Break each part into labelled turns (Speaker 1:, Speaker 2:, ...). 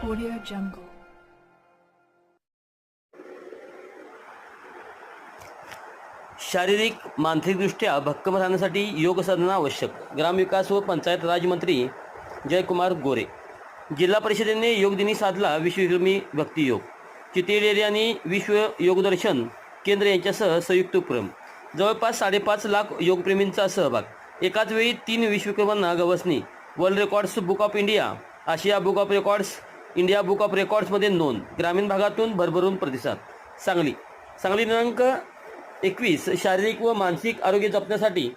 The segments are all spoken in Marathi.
Speaker 1: Audio Jungle. शारीरिक मानसिकदृष्ट्या भक्कम राहण्यासाठी योग साधना आवश्यक. ग्रामविकास व पंचायत राजमंत्री जयकुमार गोरे. जिल्हा परिषदेने योगदिनी साधला विश्वकर्मी भक्तियोग चितेडेरी आणि विश्व योगदर्शन केंद्र यांच्यासह संयुक्त उपक्रम. जवळपास साडेपाच लाख योगप्रेमींचा सहभाग. एकाच वेळी तीन विश्वविक्रमांना गवसणी. World records book of India Asia book of records India book of रेकॉर्ड्समध्ये नोंद ग्रामीण भागातून भरभरून प्रतिसाद. सांगली. सांगली दिनांक एकवीस शारीरिक व मानसिक आरोग्य जपण्यासाठी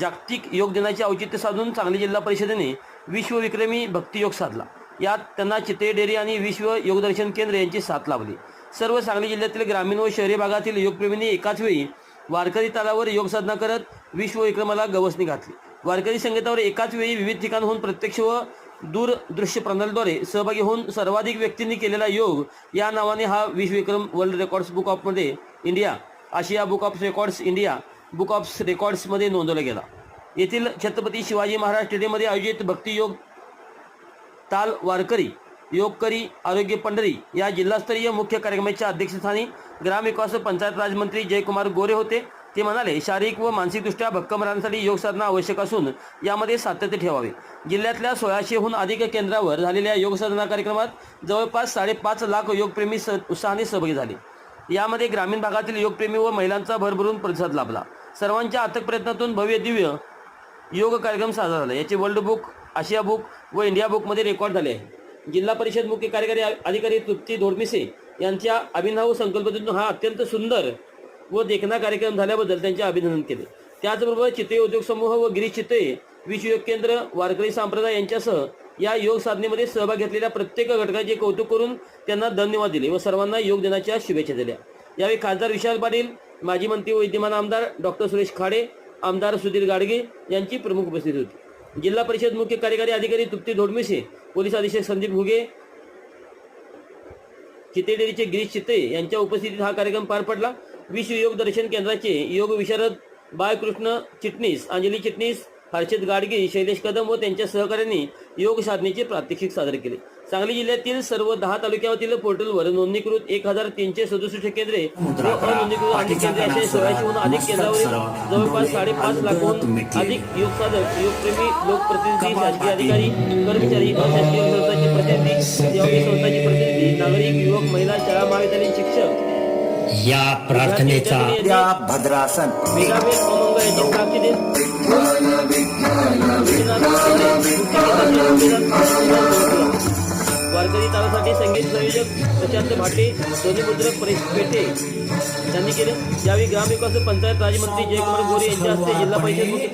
Speaker 1: जागतिक योग दिनाचे औचित्य साधून सांगली जिल्हा परिषदेने विश्वविक्रमी भक्तियोग साधला. यात त्यांना चिते डेअरी आणि विश्व योगदर्शन केंद्र यांची साथ लाभली. सर्व सांगली जिल्ह्यातील ग्रामीण व शहरी भागातील योगप्रेमींनी एकाच वेळी वारकरी तालावर योग साधना करत विश्वविक्रमाला गवसणी घातली. वारकरी संगीतावर एकाच वेळी विविध ठिकाणहून प्रत्यक्ष व दूरदृश्य प्रणालीद्वारे सहभागी होऊन सर्वाधिक व्यक्तींनी केलेला योग या नावाने हा विश्वविक्रम world records book ऑफमध्ये India Asia book of records India book of रेकॉर्ड्समध्ये नोंदवला गेला. येथील छत्रपती शिवाजी महाराज स्टेडियममध्ये आयोजित भक्तियोग ताल वारकरी योगकरी आरोग्य पंढरी या जिल्हास्तरीय मुख्य कार्यक्रमाच्या अध्यक्षस्थानी ग्रामविकास पंचायत राजमंत्री जयकुमार गोरे होते. ते म्हणाले शारीरिक व मानसिकदृष्ट्या भक्कम राहण्यासाठी योग साधना आवश्यक असून यामध्ये सातत्य ठेवावे. जिल्ह्यातल्या सोळाशेहून अधिक केंद्रावर झालेल्या योग साधना कार्यक्रमात जवळपास साडेपाच लाख योगप्रेमी स उत्साहाने सहभागी झाले. यामध्ये ग्रामीण भागातील योगप्रेमी व महिलांचा भरभरून प्रतिसाद लाभला. सर्वांच्या अथक प्रयत्नातून भव्य दिव्य योग कार्यक्रम साजरा झाला. याचे वर्ल्ड बुक आशिया बुक व इंडिया बुकमध्ये रेकॉर्ड झाले आहे. जिल्हा परिषद मुख्य कार्यकारी अधिकारी तृप्ती धोडमिसे यांच्या अभिनव संकल्पनेतून हा अत्यंत सुंदर व देखणा कार्यक्रम झाल्याबद्दल त्यांचे अभिनंदन केले. त्याचबरोबर चितळे उद्योग समूह व गिरीश चितळे विश्वयोग केंद्र वारकरी संप्रदाय यांच्यासह या योग साधनेमध्ये सहभाग घेतलेल्या प्रत्येक घटकाचे कौतुक करून त्यांना धन्यवाद दिले व सर्वांना योग दिनाच्या शुभेच्छा दिल्या. यावेळी खासदार विशाल पाटील माजी मंत्री व विद्यमान आमदार डॉक्टर सुरेश खाडे आमदार सुधीर गाडगे यांची प्रमुख उपस्थिती होती. जिल्हा परिषद मुख्य कार्यकारी अधिकारी तृप्ती धोडमिसे पोलीस अधीक्षक संदीप घुगे चितेडेरीचे गिरीश चित्ते यांच्या उपस्थितीत हा कार्यक्रम पार पडला. विश्व योग दर्शन केंद्राचे योग विशारद बाळकृष्ण चिटणीस अंजली चिटणीस हर्षद गाडगे शैलेश कदम व त्यांच्या सहकाऱ्यांनी योग साधनेचे प्रात्यक्षिक सादर केले. सांगली जिल्ह्यातील सर्व दहा तालुक्यातील पोर्टलवर नोंदणीकृत एक हजार तीनशे सदुसष्ट केंद्रे व अनोंदणीकृत अनेक केंद्रे असे सोळाशेहून अधिक केंद्रावर जवळपास साडेपाच लाखहून अधिक योग साधक योगप्रेमी लोकप्रतिनिधी शासकीय अधिकारी कर्मचारी अशासकीय संस्थांचे प्रतिनिधी संस्थांचे प्रतिनिधी नागरिक युवक महिला
Speaker 2: या प्रार्थनेचा
Speaker 3: या भद्रासन.
Speaker 1: वारकरी तालासाठी संगीत संयोजक प्रशांत भाटे ध्वनिमुद्रक परेश पेटे यांनी केले. यावेळी ग्रामविकास पंचायत राजमंत्री जयकुमार गोरे यांच्या हस्ते जिल्हा परिषद मुख्य